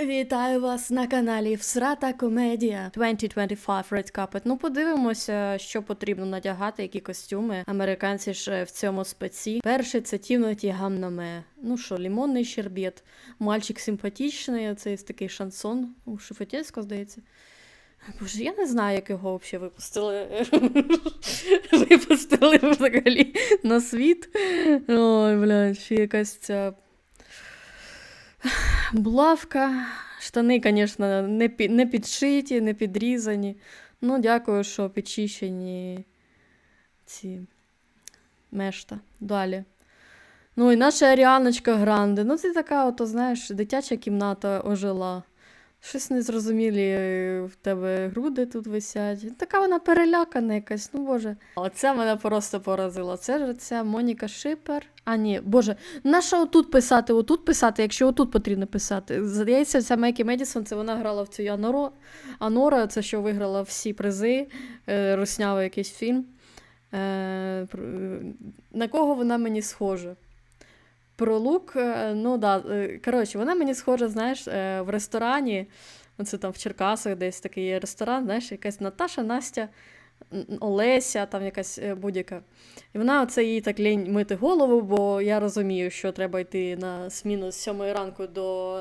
Вітаю вас на каналі Всрата Комедія 2025 Red Carpet. Ну, подивимося, що потрібно надягати, які костюми. Американці ж е, в цьому спеці. Перший це Тімоті Гамнаме. Ну що, лімонний щербет. Мальчик симпатичний, оцей такий шансон. У Шефетєцько, здається. Боже, я не знаю, як його взагалі випустили. випустили взагалі на світ. Ой, блядь, ще якась ця Булавка. Штани, звісно, не, пі- не підшиті, не підрізані. Ну, дякую, що підчищені ці мешта. Далі. Ну і наша Аріаночка Гранде. Ну, це така, ото, знаєш, дитяча кімната ожила. Щось незрозумілі е, в тебе груди тут висять. Така вона перелякана якась, ну боже. Оце мене просто поразило. Це ж ця Моніка Шипер. А, ні, боже, на що отут писати, отут писати, якщо отут потрібно писати. Здається, ця Мекі Медісон, це вона грала в цю Аноро. Анора, це що виграла всі призи, е, руснявий якийсь фільм. Е, на кого вона мені схожа? Про лук, е, ну да, е, коротше, вона мені схожа, знаєш, е, в ресторані. Оце там в Черкасах десь такий є ресторан, знаєш, якась Наташа, Настя, Олеся, там якась е, будь-яка. І вона оце їй так лінь мити голову, бо я розумію, що треба йти на сміну з сьомої ранку до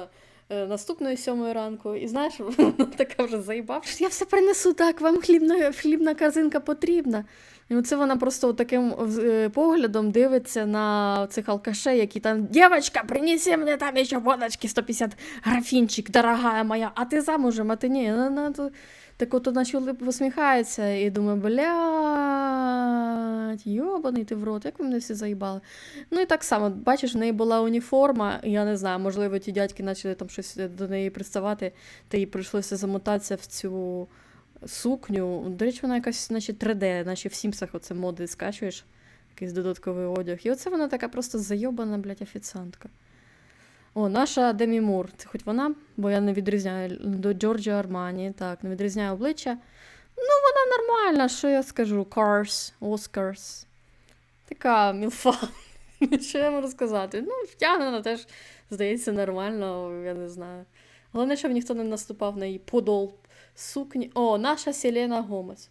е, наступної сьомої ранку. І знаєш, вона така вже заїбавши. Я все принесу так, вам хлібна, хлібна корзинка потрібна. І оце вона просто таким е, поглядом дивиться на цих алкашей, які там Дівчатка, принеси мені там ще водочки 150 графінчик, дорогая моя, а ти замужем, а ти ні. Так от наче посміхається і думає, блядь, йобаний ти в рот, як ви мене всі заїбали. Ну і так само, бачиш, в неї була уніформа, я не знаю, можливо, ті дядьки почали там щось до неї приставати, та їй прийшлося замотатися в цю сукню. До речі, вона якась, наче 3D, наче в Сімсах оце моди скачуєш, якийсь додатковий одяг. І оце вона така просто зайобана, блядь, офіціантка. О, наша Демі Мур. Це хоч вона, бо я не відрізняю до Джорджа Армані, так, не відрізняю обличчя. Ну, вона нормальна, що я скажу? Cars, Oscars. Така мілфа. Що я можу сказати? Ну, втягнена теж, здається, нормально, я не знаю. Головне, щоб ніхто не наступав на її подол сукні. О, наша Селена Гомес.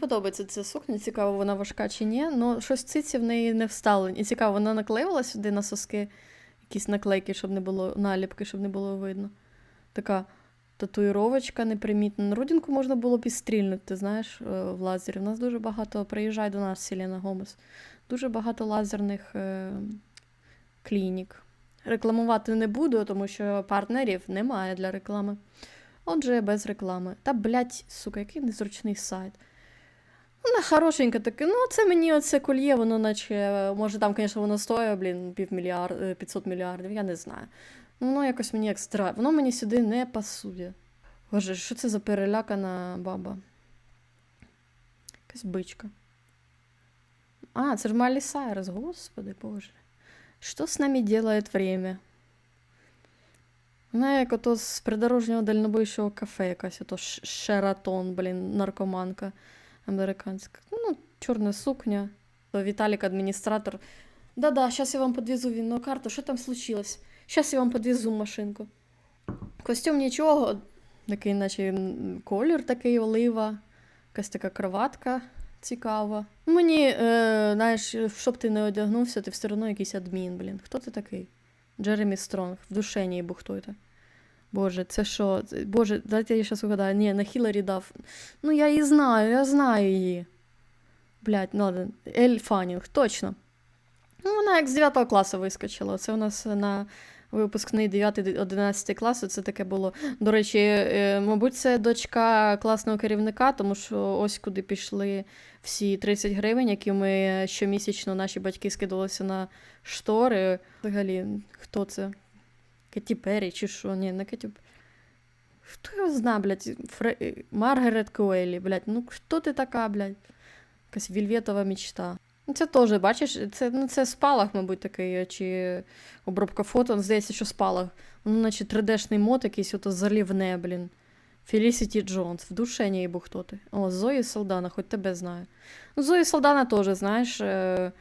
Подобається ця сукня, цікаво, вона важка чи ні. Ну, щось циці в неї не встали. І цікаво, вона наклеїла сюди на соски якісь наклейки, щоб не було наліпки, щоб не було видно. Така татуїровочка непримітна. На родинку можна було б і стрільнути, ти знаєш, е, в лазері. У нас дуже багато приїжджає до нас Селена Гомес. Дуже багато лазерних е, клінік. Рекламувати не буду, тому що партнерів немає для реклами. Отже, без реклами. Та, блядь, сука, який незручний сайт. Вона хорошенька таке, ну це мені оце кольє, воно наче, може там, звісно, воно стоїть, блін, півмільярд, е, 500 мільярдів, я не знаю. Ну, воно якось мені екстра. Воно мені сюди не пасує. Боже, що це за перелякана баба? Якась бичка. А, це ж Майлі Сайрес, господи боже. Що з нами делает время? Вона як ото з придорожнього дальнобойшого кафе якась, ото Шератон, блін, наркоманка американська. Ну, чорна сукня. То Віталік, адміністратор. Да-да, зараз я вам подвезу вінну карту. Що там случилось? Зараз я вам подвезу машинку. Костюм нічого, такий, наче колір такий олива, якась така кроватка цікава. Мені, е, знаєш, щоб ти не одягнувся, ти все одно якийсь адмін, блін. Хто ти такий? Джеремі Стронг, в душені це? Боже, це що? Боже, дайте я зараз угадаю. Ні, на Хіларі дав. Ну, я її знаю, я знаю її. Блять, ну ладно. Ель Фанінг, точно. Ну, вона як з 9 класу вискочила. Це у нас на випускний 9-11 класу. Це таке було. До речі, е, мабуть, це дочка класного керівника, тому що ось куди пішли всі 30 гривень, які ми щомісячно наші батьки скидувалися на штори. Взагалі, хто це? Кеті Перрі чи що? Ні, не Кеті. Хто його знає, блядь? Фре... е, Маргарет Куелі, блядь. Ну хто ти така, блядь? Якась вільветова мечта. Ну, Це теж, бачиш, це, ну, це спалах, мабуть, такий, чи обробка фото. Ну, Здається, що спалах. Ну, наче 3D-шний мод якийсь, ото залівне, блін. Фелісіті Джонс, в душе не їбу хто ти. О, Зої Салдана, хоч тебе знаю. Ну, Зої Салдана теж, знаєш, е,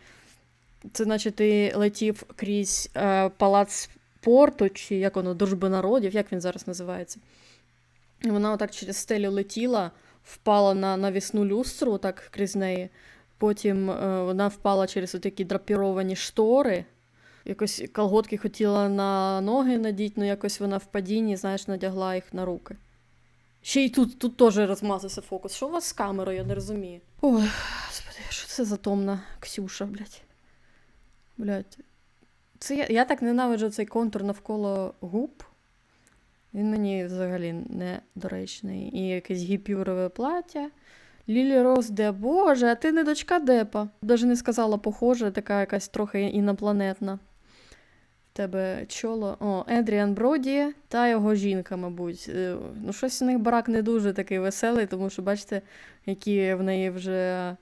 це наче ти летів крізь е, палац порту, чи як воно, дружби народів, як він зараз називається. І вона отак через стелю летіла, впала на навісну люстру, так крізь неї. Потім е, вона впала через такі драпіровані штори. Якось колготки хотіла на ноги надіти, але якось вона в падінні, знаєш, надягла їх на руки. Ще й тут, тут теж розмазався фокус. Що у вас з камерою, я не розумію. Ой, господи, що це за томна Ксюша, блядь. Блядь. Це я, я так ненавиджу цей контур навколо губ. Він мені взагалі недоречний. І якесь гіпюрове плаття. Лілі Роуз де, боже, а ти не дочка Депа. Даже не сказала, похоже, така якась трохи інопланетна. В тебе чоло. О, Едріан Броді та його жінка, мабуть. Е, Ну, щось у них барак не дуже такий веселий, тому що бачите, які в неї вже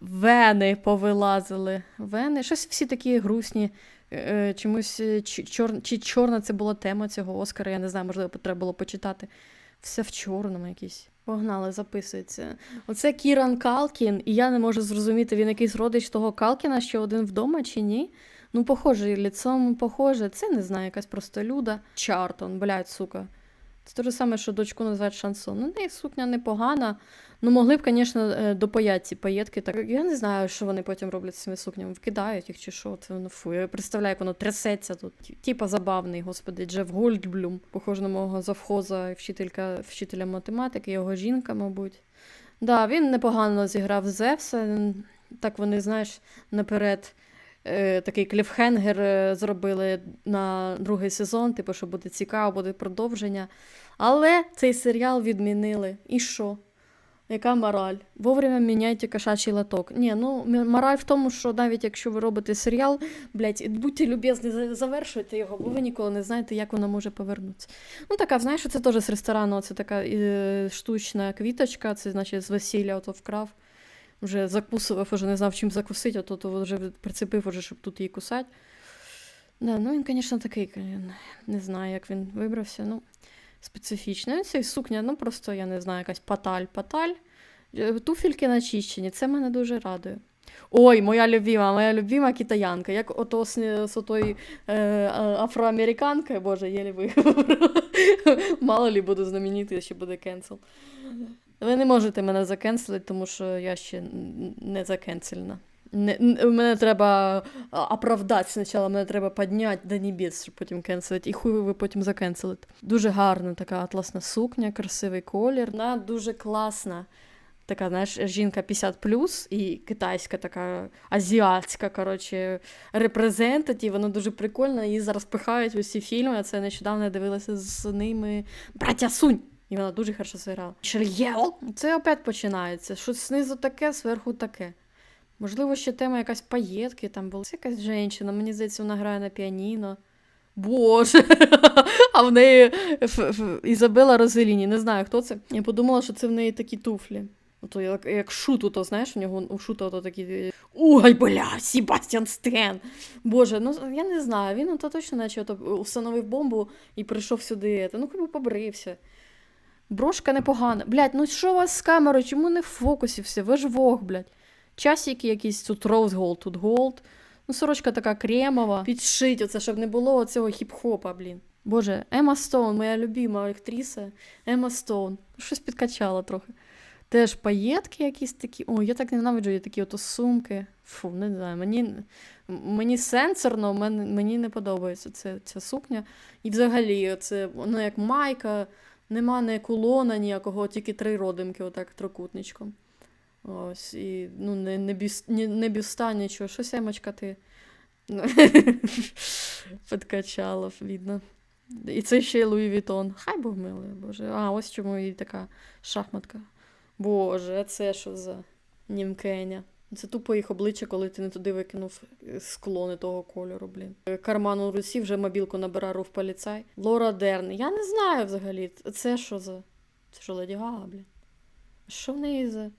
вени повилазили. Вени, щось всі такі грустні. Е, Чомусь е, чи, чор, чи чорна це була тема цього Оскара, я не знаю, можливо, треба було почитати. Все в чорному якийсь. Погнали, записується. Оце Кіран Калкін, і я не можу зрозуміти, він якийсь родич того Калкіна, що один вдома чи ні. Ну, похоже, ліцом похоже. Це не знаю, якась просто люда. Чартон, блядь, сука. Це те ж саме, що дочку називають шансон. Ну, неї сукня непогана. Ну, могли б, звісно, е, допаять ці паєтки. Так я не знаю, що вони потім роблять з цими сукнями. Вкидають їх чи що. Це воно фу. Я представляю, як воно трясеться тут. Типа забавний, господи, Джеф Гольдблюм. Похоже на мого завхоза вчителька, вчителя математики, його жінка, мабуть. Да, він непогано зіграв Зевса. Так вони, знаєш, наперед. е, Такий кліфхенгер е, зробили на другий сезон, типу, що буде цікаво, буде продовження. Але цей серіал відмінили. І що? Яка мораль? Вовремя міняйте кошачий лоток. Ні, ну мораль в тому, що навіть якщо ви робите серіал, блядь, будьте люб'язні, завершуйте його, бо ви ніколи не знаєте, як воно може повернутися. Ну, така, знаєш, це теж з ресторану, це така е, штучна квіточка, це значить з весілля ото вкрав. Вже закусував, вже не знав, чим закусити, а то, вже прицепив, уже, щоб тут її кусати. Да, ну він, звісно, такий, не знаю, як він вибрався. Ну, специфічно. Ця сукня, ну просто, я не знаю, якась паталь, паталь. Е, Туфельки начищені, це мене дуже радує. Ой, моя любима, моя любима китаянка. Як ото з, отої е, афроамериканкою, боже, єлі виговорила. Мало лі буду знаменитий, ще буде кенсел. Ви не можете мене закенселити, тому що я ще не закенсельна. Не, мене треба оправдати спочатку, мене треба підняти до небес, щоб потім кенселити. І хуй ви потім закенселите. Дуже гарна така атласна сукня, красивий колір. Вона дуже класна. Така, знаєш, жінка 50 і китайська, така азіатська, коротше, репрезентатів. Вона дуже прикольна. Її зараз пихають усі фільми. а Це нещодавно я дивилася з ними Братя Сунь. І вона дуже хорошо зіграла. Шельєл. Це опять починається. Щось знизу таке, зверху таке. Можливо, ще тема якась паєтки там була. Це якась жінка, мені здається, вона грає на піаніно. Боже, а в неї Ізабела Розеліні, не знаю, хто це. Я подумала, що це в неї такі туфлі. Ото як, як шут, то знаєш, у нього у шута ото такі. Ой, бля, Себастьян Стен. Боже, ну я не знаю. Він ото точно наче ото установив бомбу і прийшов сюди. Ну хоч би побрився. Брошка непогана. Блядь, ну що у вас з камерою? Чому не в фокусі все? Ви ж вог, блядь. Часики якісь тут роуз голд, тут голд. Ну, сорочка така кремова. Підшить оце, щоб не було цього хіп-хопа, блін. Боже, Ема Стоун, моя любима актриса. Ема Стоун. Щось підкачала трохи. Теж паєтки якісь такі. О, я так ненавиджу, є такі ото сумки. Фу, не знаю. Мені, мені сенсорно, мені, не подобається це, ця сукня. І взагалі, це воно як майка, нема не кулона ніякого, тільки три родимки, отак трикутничком. Ось, і ну, не, не, бюс, не, не бюста, нічого. Щось Емочка ти ну, підкачала, видно. І це ще й Луї Вітон. Хай Бог милий, Боже. А, ось чому і така шахматка. Боже, це що за німкеня? Це тупо їх обличчя, коли ти не туди викинув скло не того кольору, блін. Карман у Русі вже мобілку набирає руф поліцай. Лора Дерн. Я не знаю взагалі. Це що за. Це що Леді Гага, блін? Що в неї за.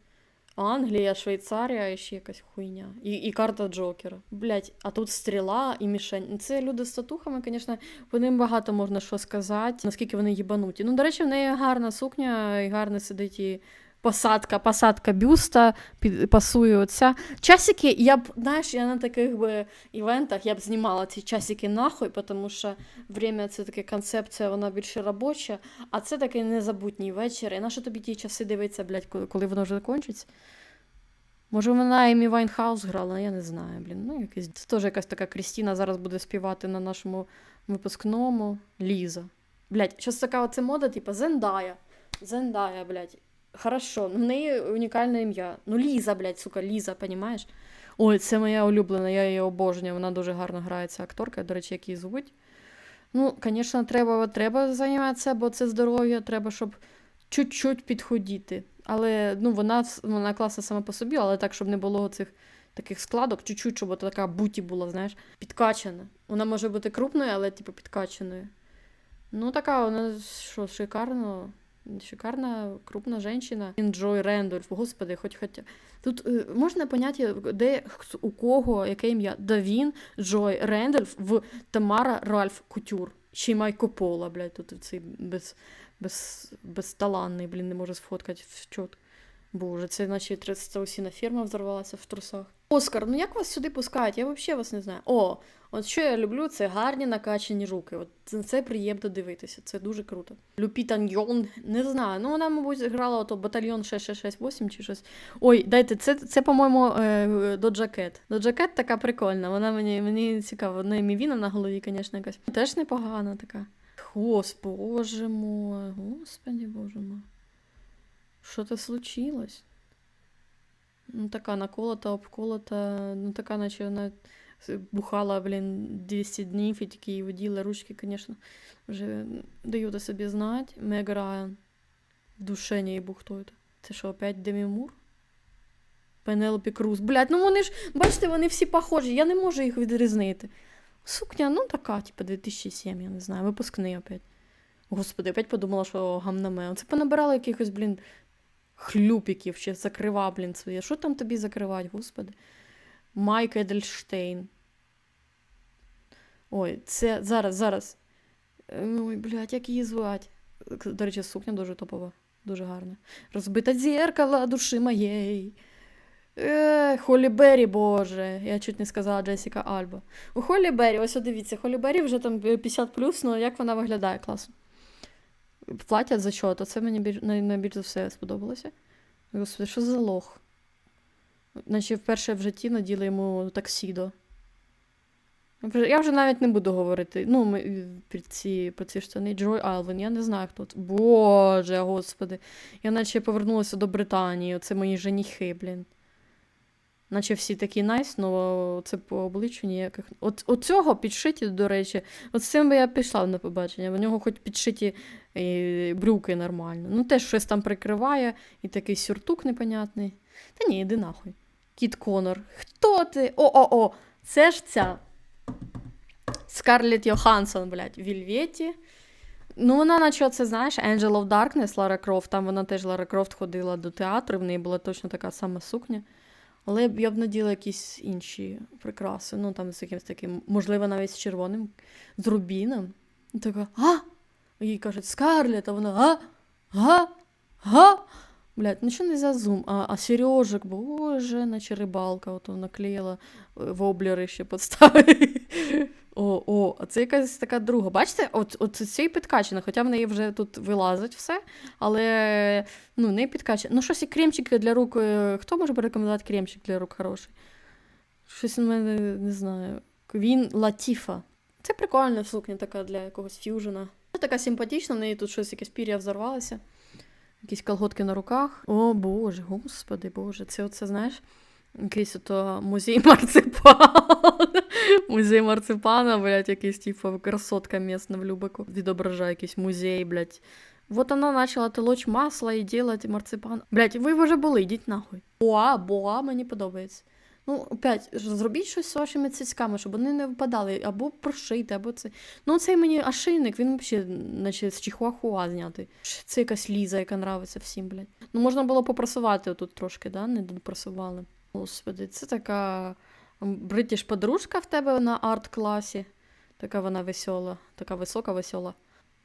Англія, Швейцарія і ще якась хуйня. І, і карта Джокера. Блять, а тут стріла і мішень. Це люди з татухами, звісно, по ним багато можна що сказати, наскільки вони їбануті. Ну, до речі, в неї гарна сукня і гарно сидить і посадка, посадка бюста, під, оця. Часики, я б, знаєш, я на таких би івентах я б знімала ці часики нахуй, тому що время це таке концепція, вона більше робоча, а це такий незабутній вечір. І на тобі ті часи дивитися, блядь, коли, воно вже закінчиться? Може, вона Емі Вайнхаус грала, я не знаю, блін. Ну, якась. Це теж якась така Крістіна зараз буде співати на нашому випускному. Ліза. Блядь, щось така оце мода, типу, Зендая. Зендая, блядь. Хорошо, ну в неї унікальне ім'я. Ну, Ліза, блядь, сука, Ліза, понімаєш? Ой, це моя улюблена, я її обожнюю, вона дуже гарно грає, ця акторка, до речі, як її звуть. Ну, звісно, треба, треба займатися, бо це здоров'я, треба, щоб чуть-чуть підходіти. Але ну, вона, вона класна сама по собі, але так, щоб не було цих таких складок, чуть-чуть, щоб така буті була, знаєш, підкачана. Вона може бути крупною, але типу підкачаною. Ну, така вона що, шикарно. Шикарна, крупна жінка. Джой Рендольф, господи, хоч хоча. Тут е, можна поняття, де у кого яке ім'я. Давін, Джой Рендольф в Тамара Ральф Кутюр. Ще й Майко Пола, блядь, тут цей без, без, безталанний, блін, не може сфоткати в чот. Боже, це наче страусіна ферма взорвалася в трусах. Оскар, ну як вас сюди пускають? Я взагалі вас не знаю. О, от що я люблю, це гарні накачані руки. От це, приємно дивитися, це дуже круто. Люпіта Ньйон, не знаю. Ну вона, мабуть, грала ото батальйон 6668 чи щось. Ой, дайте, це, це по-моєму, е, Доджа Кет. Доджа така прикольна. Вона мені, мені цікава. Неї мівіна на голові, звісно, якась. Теж непогана така. Господи, мой, господи, боже мой. Що то случилось? Ну, така наколота, обколота, ну така, наче вона бухала, блін, 200 днів і тільки її воділи ручки, звісно, вже даю до собі знати. Мег Райан. В душе не їбу, це. Що, опять Демі Мур? Пенелопі Круз. Блядь, ну вони ж, бачите, вони всі похожі, я не можу їх відрізнити. Сукня, ну така, типу, 2007, я не знаю, випускний опять. Господи, опять подумала, що гамнаме. Це понабирали якихось, блін, хлюпіків, ще закрива, блін, своє. Що там тобі закривати, господи? Майк Едельштейн. Ой, це зараз, зараз. Ой, блядь, як її звати? До речі, сукня дуже топова, дуже гарна. Розбите дзеркало душі моєї. Е, Холі Беррі, боже, я чуть не сказала Джесіка Альба. У Холі Беррі, ось дивіться, Холі Беррі вже там 50 плюс, ну як вона виглядає класно. Платять за що, то це мені біль... найбільш за все сподобалося. Господи, що за лох? Наче вперше в житті наділи йому таксідо. Я вже- навіть не буду говорити. Ну, ми, е, про ці, ці штани. Джой Алвен, я не знаю, хто це. Боже, господи. Я наче повернулася до Британії. Оце мої женіхи, блін. Наче всі такі найс, але це по обличчю ніяких. От, от цього підшиті, до речі, от з цим би я пішла на побачення. В нього хоч підшиті е, брюки нормально. Ну, теж щось там прикриває, і такий сюртук непонятний. Та ні, іди нахуй. Кіт Конор. Хто ти? О-о-о! Це ж ця. Скарлетт Йоханссон, блядь, в Вільветі. Ну, вона наче це, знаєш, Angel of Darkness, Лара Крофт. Там вона теж Лара Крофт ходила до театру, в неї була точно така сама сукня. Але я б наділа якісь інші прикраси. Ну, там з якимось таким, можливо, навіть з червоним, з рубіном. І така, а? Їй кажуть, Скарлетт, а вона, а? Га? Га? Блядь, ну що не за зум, а, а Сережик, боже, наче рибалка, ото наклеїла е, воблери ще підставили. О, о, а це якась така друга. Бачите, от, от цей підкачана, хоча в неї вже тут вилазить все, але ну, не підкачана. Ну, щось і кремчики для рук. е, Хто може порекомендувати кремчик для рук хороший? Щось у мене не знаю. Квін Латіфа. Це прикольна сукня така для якогось ф'южена. Така симпатична, в неї тут щось якесь пір'я взорвалося. Якісь колготки на руках. О Боже, господи Боже, це оце, знаєш, якийсь ото музей марципана. Музей марципана, блядь, якийсь, типу, красотка місна в Любику. Відображає якийсь музей, блядь. Вот она начала толочь масло і делать марципан. Блядь, ви вже були, йдіть нахуй. Боа, боа мені подобається. Ну, опять, зробіть щось з вашими цицьками, щоб вони не випадали, або прошити, або це. Ну, цей мені ошейник, він взагалі, наче з чихуахуа знятий. Це якась ліза, яка нравиться всім, блядь. Ну, можна було попрасувати отут трошки, да? Не допрасували. Господи, це така бритіш подружка в тебе на арт-класі. Така вона весела, така висока, весела.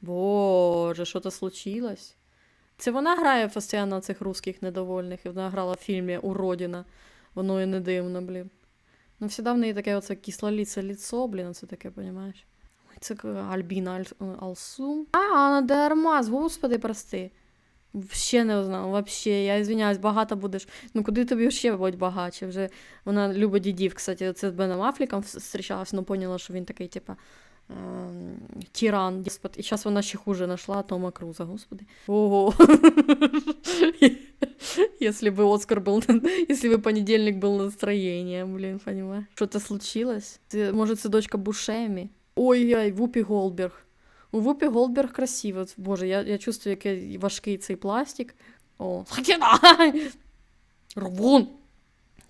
Боже, що то случилось? Це вона грає постійно цих русських недовольних, і вона грала в фільмі Уродіна. Воно і не дивно, блін. Ну, всегда в неї таке оце кислоліце ліцо, блін, оце таке, понімаєш? Це Альбіна Аль... Алсу. А, Анна де Армаз, господи, прости. Ще не знав, вообще. Я извиняюсь, багато будеш. Ну куди тобі ще будь багаче? Вже вона любить дідів, кстати, це з Беном Афліком зустрічалась, але поняла, що він такий, типа. ем, Тиран, деспот. І зараз вона ще хуже нашла Тома Круза, господи. Ого. Если бы Оскар был, если бы понедельник был настроением, блин, понимаешь? Что-то случилось? Це- Может, це дочка Бушемі? Ой-ой, Вупі Голдберг. У Вупі Голдберг красиво. Боже, я, я чувствую, який важкий цей пластик. О, закидай!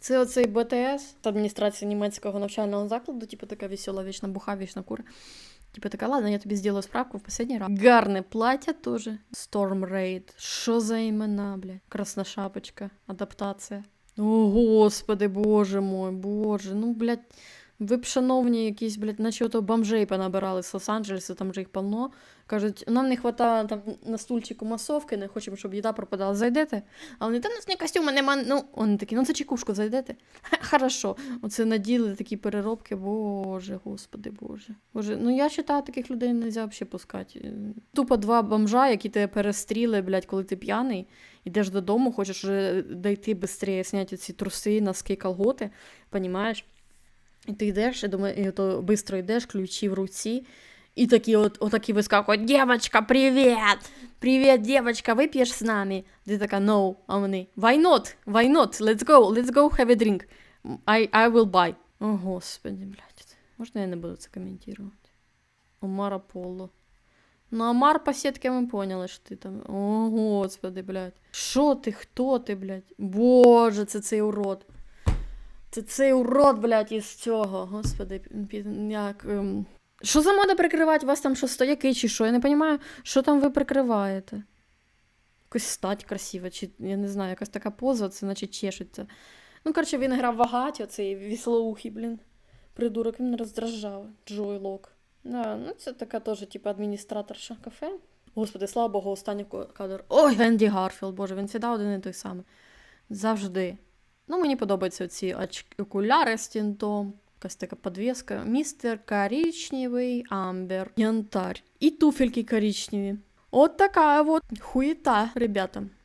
Це оцей БТС з адміністрації німецького навчального закладу, типу така весела, вічна буха, вічна кура. Типа така, ладно, я тобі зроблю справку в последний раз. Гарне плаття теж. Storm Raid. Що за імена, бля? Красна шапочка. Адаптація. О, господи, боже мой, боже. Ну, блядь, ви б, шановні, якісь, блядь, наче ото бомжей понабирали з Лос-Анджелеса, там же їх полно. Кажуть, нам не вистачає там на стульчику масовки, не хочемо, щоб їда пропадала. Зайдете? А вони, та нас не костюми нема. Ну, вони такі, ну це чекушку зайдете. Ха, Хорошо. Оце наділи такі переробки. Боже, господи, боже. Боже, ну я вважаю, таких людей не можна взагалі пускати. Тупо два бомжа, які тебе перестріли, блядь, коли ти п'яний, ідеш додому, хочеш вже дойти швидше, зняти ці труси, носки, колготи, понімаєш? І ти йдеш, і думаю, то швидко йдеш, ключі в руці, і такі от, отакі вискакують, девочка, привіт! Привіт, девочка, вип'єш з нами? Ти така, no, а вони, why not? Why not? Let's go, let's go have a drink. I, I will buy. О, господи, блядь. Можна я не буду це коментувати? Омара Поло. Ну, Амар по сітки ми поняли, що ти там. О, господи, блядь. Що ти, хто ти, блядь? Боже, це цей урод. Це цей урод, блядь, із цього. Господи, як. ем, Що за мода прикривати? У вас там що стояки чи що? Я не розумію, що там ви прикриваєте. Якось стать красива, чи я не знаю, якась така поза, це наче чешеться. Ну, коротше, він грав в агаті, оцей віслоухий, блін. Придурок, він роздражав. Джой Лок. Да, ну це така теж, типу, адміністраторша кафе. Господи, слава Богу, останній кадр. Ой, Генді Гарфілд, боже, він завжди один і той самий. Завжди. Ну, мені подобаються ці окуляри з тінтом. Якась така подвеска. Містер коричневий, амбер, янтарь. І туфельки коричневі. От така от хуєта, ребята.